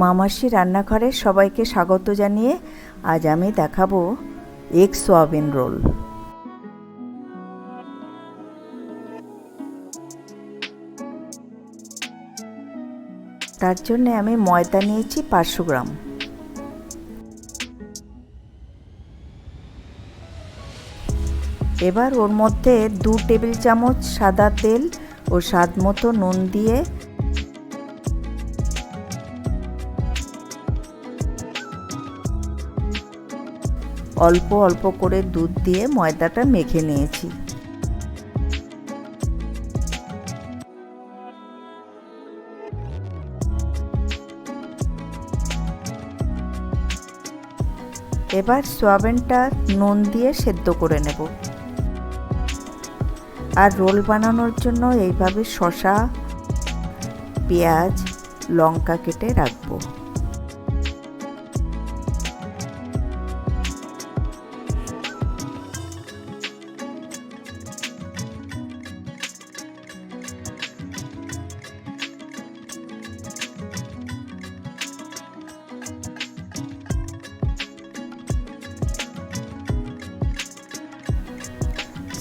মামাসি রান্নাঘরে সবাইকে স্বাগত জানিয়ে আজ আমি দেখাবো এগ সোয়াবিন রোল। তার জন্য আমি ময়দা নিয়েছি পাঁচশো গ্রাম। এবার ওর মধ্যে দু টেবিল চামচ সাদা তেল ও স্বাদ মতো নুন দিয়ে অল্প অল্প করে দুধ দিয়ে ময়দাটা মেখে নিয়েছি। এবার সোয়াবিনটা নুন দিয়ে সেদ্ধ করে নেব। আর রোল বানানোর জন্য এইভাবে শশা পেঁয়াজ, লঙ্কা কেটে রাখব।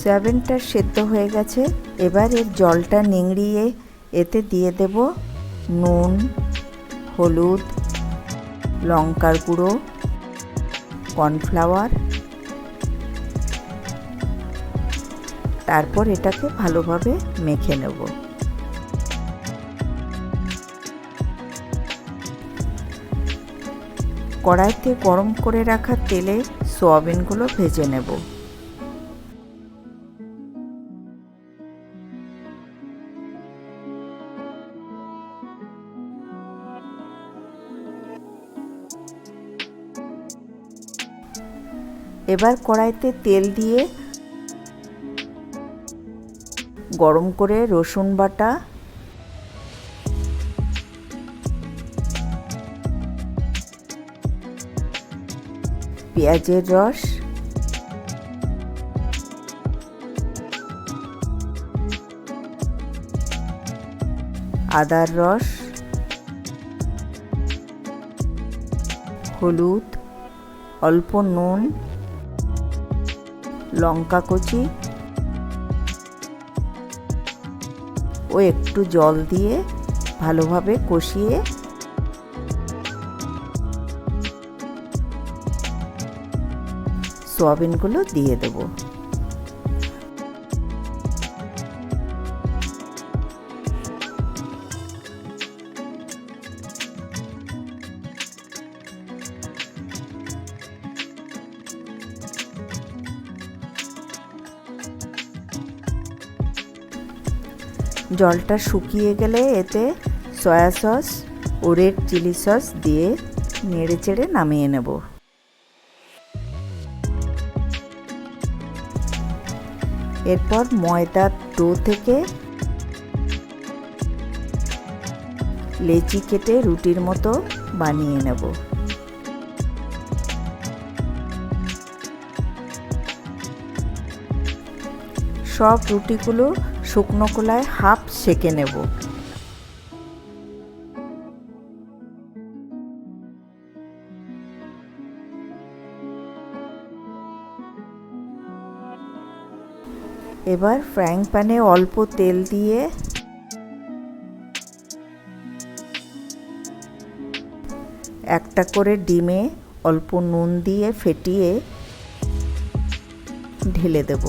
সয়াবিনটা সেদ্ধ হয়ে গেছে। এবার এর জলটা নিংড়িয়ে এতে দিয়ে দেব নুন, হলুদ, লঙ্কার গুঁড়ো, কর্নফ্লাওয়ার। তারপর এটাকে ভালোভাবে মেখে নেব। কড়াইতে গরম করে রাখা তেলে সোয়াবিনগুলো ভেজে নেব। এবার কড়াইতে তেল দিয়ে গরম করে রসুন বাটা, পেঁয়াজের রস, আদার রস, হলুদ, অল্প নুন লঙ্কা কচি ও একটু জল দিয়ে ভালোভাবে কষিয়ে সোয়াবিনগুলো দিয়ে দেব। জলটা শুকিয়ে গেলে এতে সয়া সস ও রেড চিলি সস দিয়ে নেড়ে চেড়ে নামিয়ে নেব। এরপর ময়দার ডো থেকে লেচি কেটে রুটির মতো বানিয়ে নেব। সব রুটিগুলো শুকনো কলায় হাফ সেকে নেব। এবার ফ্রাইং প্যানে অল্প তেল দিয়ে একটা করে ডিমে অল্প নুন দিয়ে ফেটিয়ে ঢেলে দেব।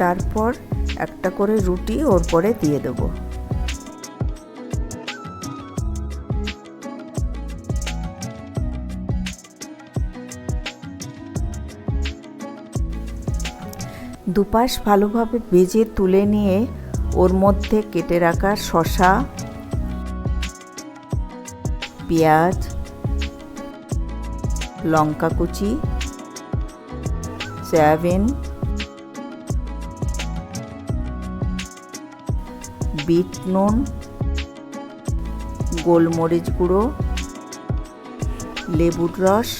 তারপর একটা করে রুটি ওর পরে দিয়ে দেবো। দুপাশ ভালোভাবে ভেজে তুলে নিয়ে ওর মধ্যে কেটে রাখা শশা পেঁয়াজ, লঙ্কা কুচি, সয়াবিন বিট নুন, গোলমরিচ গুঁড়ো, লেবুর রস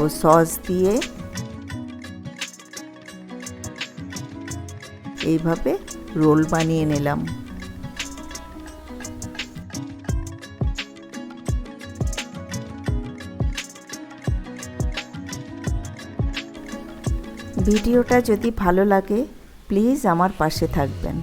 ও সস দিয়ে এইভাবে রোল বানিয়ে নিলাম। ভিডিওটা যদি ভালো লাগে, প্লিজ আমার পাশে থাকবেন।